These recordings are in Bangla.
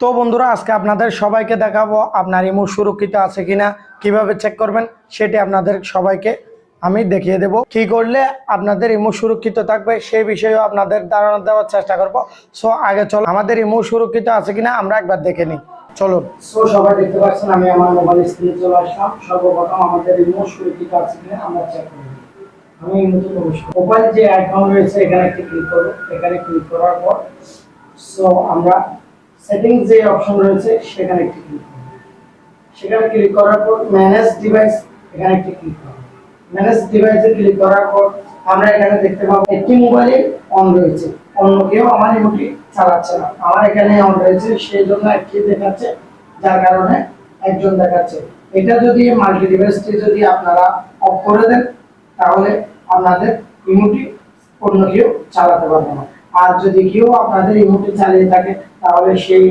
তো বন্ধুরা, আজকে আপনাদের সবাইকে দেখাবো আপনার ইমো সুরক্ষিত আছে কিনা, কীভাবে চেক করবেন সেটি আপনাদের সবাইকে আমি দেখিয়ে দেব। কি করলে আপনাদের ইমো সুরক্ষিত থাকবে সেই বিষয়েও আপনাদের ধারণা দেওয়ার চেষ্টা করব। সো আগে চলো, আমাদের ইমো সুরক্ষিত আছে কিনা আমরা একবার দেখে নিই। চলুন। সো সবাই দেখতে পাচ্ছেন, আমি আমার মোবাইল স্ক্রিনে চলে আসলাম। সর্বপ্রথম আমাদের ইমো সুরক্ষিত আছে কিনা আমরা চেক করব। আমি ইমোতে প্রবেশ করব। মোবাইল যে অ্যাকাউন্ট রয়েছে, এখানে একটি ক্লিক করব। এখানে ক্লিক করার পর সো আমরা সেটিংস যে অপশন রয়েছে, সেখানে একটি ক্লিক করব সেখানে ক্লিক করার পর ম্যানেজ ডিভাইস এখানে একটি ক্লিক করব ম্যানেজ ডিভাইসে ক্লিক করার পর আমরা এখানে দেখতে পাবো একটি মোবাইলে অন রয়েছে। অন্য কেউ আমার ইমোটি চালাচ্ছে না। আমার এখানে অন রয়েছে, সেই জন্য একটি দেখাচ্ছে, যার কারণে একজন দেখাচ্ছে। এটা যদি মাল্টি ডিভাইসটি যদি আপনারা অফ করে দেন, তাহলে আপনাদের ইমোটি অন্য কেউ চালাতে পারবে না। আর যদি কেউ আপনাদের ইমোটি চালিয়ে থাকে, তাহলে সেই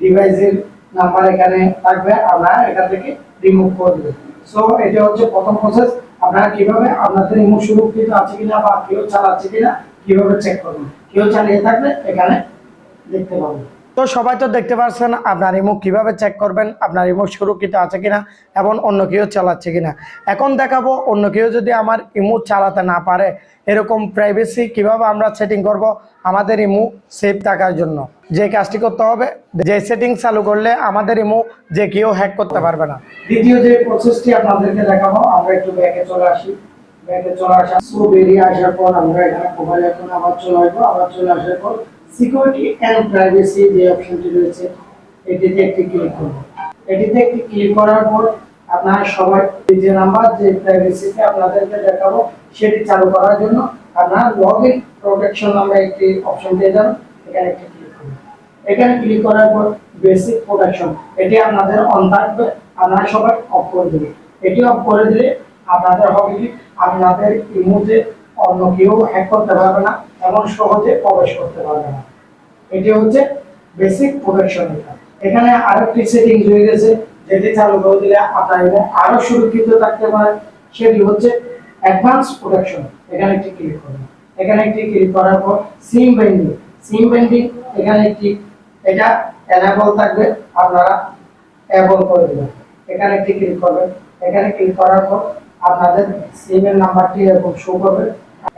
ডিভাইসের নাম্বার এখানে থাকবে আমরা এটা থেকে রিমুভ করে দেবেন। সো এটা হচ্ছে প্রথম প্রসেস আপনারা কীভাবে আপনাদের ইমো সুরক্ষিত আছে কিনা বা কেউ চালাচ্ছে কিনা, কীভাবে চেক করবেন? কেউ চালিয়ে থাকলে এখানে দেখতে পাবেন। তো সবাই তো দেখতে পাচ্ছেন আপনার ইমো কীভাবে চেক করবেন, আপনার ইমো সুরক্ষিত আছে কিনা এবং অন্য কেউ চালাচ্ছে কিনা। এখন দেখাবো অন্য কেউ যদি আমার ইমো চালাতে না পারে, এরকম প্রাইভেসি কীভাবে আমরা সেটিং করব, আমাদের ইমো সেফ থাকার জন্য। যে কাজটি করতে হবে, যে সেটিং চালু করলে আমাদের ইমো যে কেউ হ্যাক করতে পারবে না। দ্বিতীয় যে প্রসেসটি আপনাদেরকে দেখাবো, আমরা একটু চলে আসি। চলে আসা বেরিয়ে আসার পর আমরা এখন আবার চলে আসব। আবার চলে আসার পর সিকিউরিটি অ্যান্ড প্রাইভেসি যে অপশনটি রয়েছে, এটিতে একটি ক্লিক করব এটিতে একটি ক্লিক করার পর আপনারা সবাই যে নাম্বার যে প্রাইভেসিতে আপনাদেরকে দেখাবো, সেটি চালু করার জন্য আপনারা লগ ইন প্রোটেকশন নামে একটি অপশন পেয়ে যাবেন। এখানে একটি ক্লিক করুন। এখানে ক্লিক করার পর বেসিক প্রোটেকশন এটি আপনাদের অন থাকবে, আপনারা সবাই অফ করে দেবেন এটি অফ করে দিলে আপনাদের হবে কি, আপনাদের ইমোতে অন্য কেউ হ্যাক করতে পারবে না এবং সহজে প্রবেশ করতে পারবে না। এটি হচ্ছে বেসিক প্রোটেকশন এখানে আরেকটি সেটিং হয়ে গেছে, যেটি চালু করে দিলে আপনার আরও সুরক্ষিত থাকতে পারে। সেটি হচ্ছে অ্যাডভান্স প্রোটেকশন এখানে একটি ক্লিক করুন। এখানে একটি ক্লিক করার পর সিম বেন্ডিং সিম বেন্ডিং এখানে একটি, এটা এনাবল থাকবে, আপনারা এবল করে দেবেন। এখানে একটি ক্লিক করবেন। এখানে ক্লিক করার পর আপনাদের সিম এর নাম্বারটি এরকম শো করবে।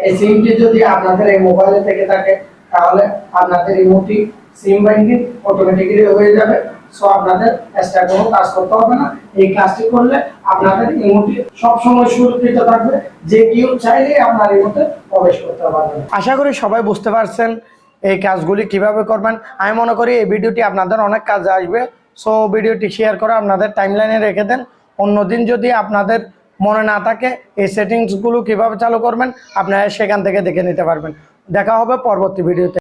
এই সিমটি যদি আপনাদের এই মোবাইলে থেকে থাকে, তাহলে আপনাদের রিমোটটি সিম বাইন্ডিং অটোমেটিক্যালি হয়ে যাবে। সো আপনাদের এক্সট্রা কোনো কাজ করতে হবে না। এই কাজটি করলে আপনাদের রিমোটটি সবসময় সুরক্ষিত থাকবে। যে কেউ চাইলেই আপনার রিমোটে প্রবেশ করতে পারবে আশা করি সবাই বুঝতে পারছেন এই কাজগুলি কীভাবে করবেন। আমি মনে করি এই ভিডিওটি আপনাদের অনেক কাজে আসবে। সো ভিডিওটি শেয়ার করে আপনাদের টাইমলাইনে রেখে দেন। অন্যদিন যদি আপনাদের মনে না থাকে এই সেটিংসগুলো কীভাবে চালু করবেন, আপনারা সেখান থেকে দেখে নিতে পারবেন। দেখা হবে পরবর্তী ভিডিওতে